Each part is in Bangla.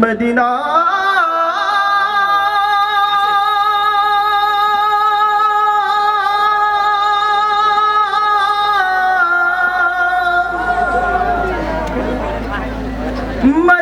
মদিনা। মদিনা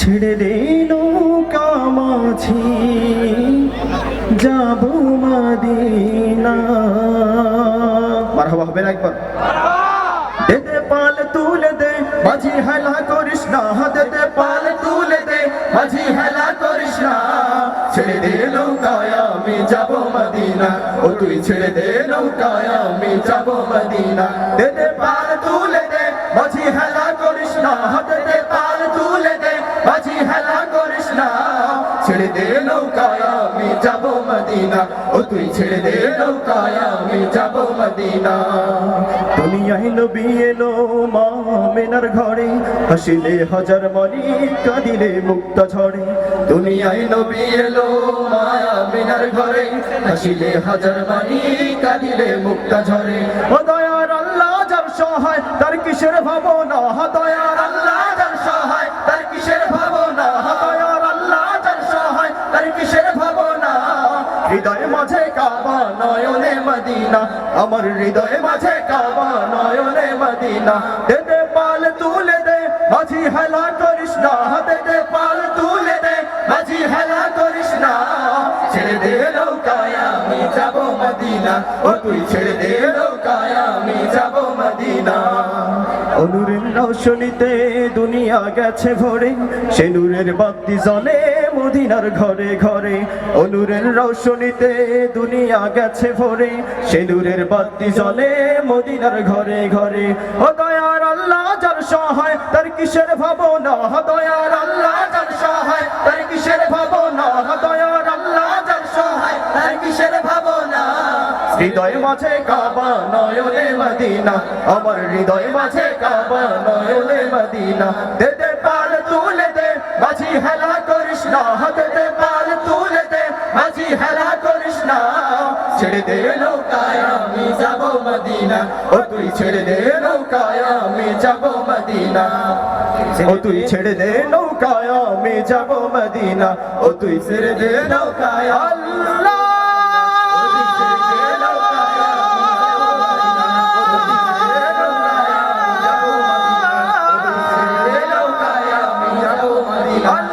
ছেড়ে দে নৌকা মাঝি। যাব মদিনা। মারহাবা হবে না একবার। দে দে পাল তুলে দে, মাঝি হেলা করিস না। দে দে পাল তুলে দে, মাঝি হেলা করিস না। ছেড়ে দে নৌকায় আমি যাব মদিনা। ও তুই ছেড়ে দে নৌকায় আমি যাব মদিনা। দে দে পাল তুলে দে, মাঝি হেলা আমি যাব মদিনা। ও তুই ছেড়ে দে নৌকায় আমি যাব মদিনা। দুনিয়ায় নবী এলো মা মেনার ঘরে হাসিলে হাজার মনি কাঁদিলে মুক্ত ঝরে দুনিয়ায় নবী এলো মা মেনার ঘরে হাসিলে হাজার মনি কাঁদিলে মুক্ত ঝরে ও দয়ার আল্লাহ যার সহায় তার কিসের ভাবনা? দয়ার হৃদয় মাঝে কাবা, নয়নে মদিনা। আমার হৃদয় মাঝে কাবা, নয়নে মদিনা। দে দে পাল তুলে দে, মাঝি হেলা করিস না। দে দে পাল তুলে দে, মাঝি হেলা করিস না। ছেড়ে দে নৌকায়, আমি যাব মদিনা। ও তুই ছেড়ে দে নৌকায়, আমি যাব মদিনা। অনুরের রৌশনীতে দুনিয়া গেছে ভরে, সে নূরের বাতি জ্বলে মদিনার ঘরে ঘরে। অনুরের রৌশনীতে দুনিয়া গেছে ভরে, সে নূরের বাতি জ্বলে মদিনার ঘরে ঘরে। ও দয়ার আল্লাহ যার সহায়, তার কিসের ভাবনা? দয়ার আল্লাহ যার সহায়, তার কিসের ভাবনা? দয়ার আল্লাহ যার সহায়, তার কিসের হৃদয় মাঝে কাবা, নয়নে মদিনা। আমার হৃদয় মাঝে কাবা, নয়নে মদিনা। দে দে পাল তুলে দে, মাঝি হেলা করিস না। দে দে পাল তুলে দে, মাঝি হেলা করিস না। ছেড়ে দে নৌকায়, আমি যাব মদিনা। ও তুই ছেড়ে দে নৌকায়, আমি যাব মদিনা। ও তুই ছেড়ে দে নৌকায়, আমি যাব মদিনা। ও তুই ছেড়ে দে নৌকায়, আল্লাহ। ছেড়ে